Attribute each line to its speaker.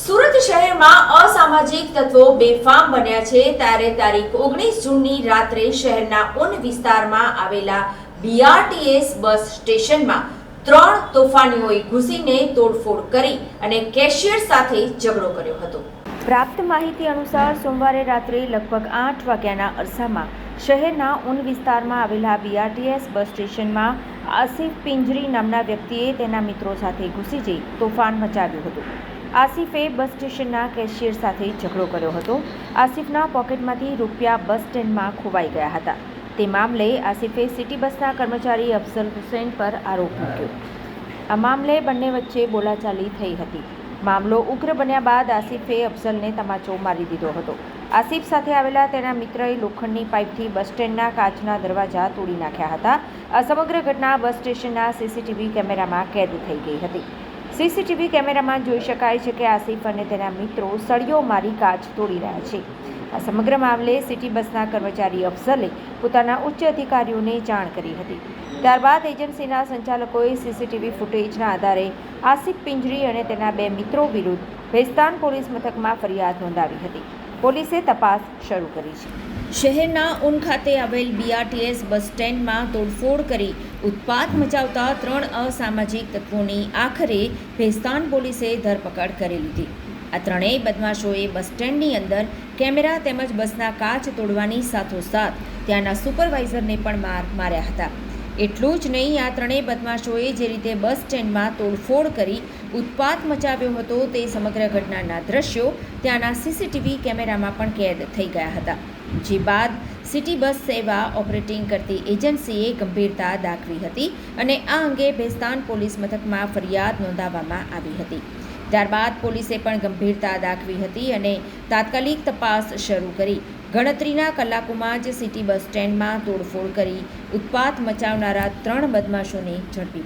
Speaker 1: સુરત શહેરમાં અસામાજિક તત્વો બેફામ બન્યા છે. ત્યારે તારીખ ઓગણીસ જૂનની રાત્રે શહેરના ઉન વિસ્તારમાં આવેલા બીઆરટીએસ બસ સ્ટેશનમાં ત્રણ તોફાનીઓએ ઘૂસીને તોડફોડ કરી અને કેશિયર સાથે ઝઘડો કર્યો હતો. પ્રાપ્ત માહિતી અનુસાર સોમવારે રાત્રે લગભગ આઠ વાગ્યાના અરસામાં શહેરના ઉન વિસ્તારમાં આવેલા બીઆરટીએસ બસ સ્ટેશનમાં આસિફ પિંજરી નામના વ્યક્તિએ તેના મિત્રો સાથે ઘૂસી જઈ તોફાન મચાવ્યું હતું. આસિફે બસ સ્ટેશનના કેશિયર સાથે ઝઘડો કર્યો હતો. આસિફના પોકેટમાંથી રૂપિયા બસ સ્ટેન્ડમાં ખોવાઈ ગયા હતા. તે મામલે આસિફે સિટી બસના કર્મચારી અફઝલ હુસૈન પર આરોપ મૂક્યો. આ મામલે બંને વચ્ચે બોલાચાલી થઈ હતી. મામલો ઉગ્ર બન્યા બાદ આસિફે અફઝલને તમાચો મારી દીધો હતો. આસિફ સાથે આવેલા તેના મિત્રએ લોખંડની પાઇપથી બસ સ્ટેન્ડના કાચના દરવાજા તોડી નાખ્યા હતા. આ સમગ્ર ઘટના બસ સ્ટેશનના સીસીટીવી કેમેરામાં કેદ થઈ ગઈ હતી. સીસીટીવી કેમેરામાં જોઈ શકાય છે કે આસિફ અને તેના મિત્રો સળીઓ મારી કાચ તોડી રહ્યા છે. આ સમગ્ર મામલે સિટી બસના કર્મચારી અફસલે પોતાના ઉચ્ચ અધિકારીઓને જાણ કરી હતી. ત્યારબાદ એજન્સીના સંચાલકોએ સીસીટીવી ફૂટેજના આધારે આસિફ પિંજરી અને તેના બે મિત્રો વિરુદ્ધ ભેસ્તાન પોલીસ મથકમાં ફરિયાદ નોંધાવી હતી. પોલીસે તપાસ શરૂ કરી છે. શહેરના ઉન ખાતે આવેલ બીઆરટીએસ બસ સ્ટેન્ડમાં તોડફોડ કરી ઉત્પાત મચાવતા ત્રણ અસામાજિક તત્વોની આખરે ભેસ્તાન પોલીસે ધરપકડ કરી લીધી. આ ત્રણેય બદમાશોએ બસ સ્ટેન્ડની અંદર કેમેરા તેમજ બસના કાચ તોડવાની સાથોસાથ ત્યાંના સુપરવાઇઝરને પણ માર માર્યા હતા. એટલું જ નહીં, આ ત્રણેય બદમાશોએ જે રીતે બસ સ્ટેન્ડમાં તોડફોડ કરી ઉત્પાત મચાવ્યો હતો તે સમગ્ર ઘટનાના દ્રશ્યો ત્યાંના સીસીટીવી કેમેરામાં પણ કેદ થઈ ગયા હતા. જે બાદ સિટી બસ સેવા ઓપરેટિંગ કરતી એજન્સીએ ગંભીરતા દાખવી હતી અને આ અંગે ભેસ્તાન પોલીસ મથકમાં ફરિયાદ નોંધાવવામાં આવી હતી. ત્યારબાદ પોલીસે પણ ગંભીરતા દાખવી હતી અને તાત્કાલિક તપાસ શરૂ કરી. ગણતરીના કલાકોમાં જ સિટી બસ સ્ટેન્ડમાં તોડફોડ કરી, ઉત્પાત મચાવનારા ત્રણ બદમાશોને ઝડપી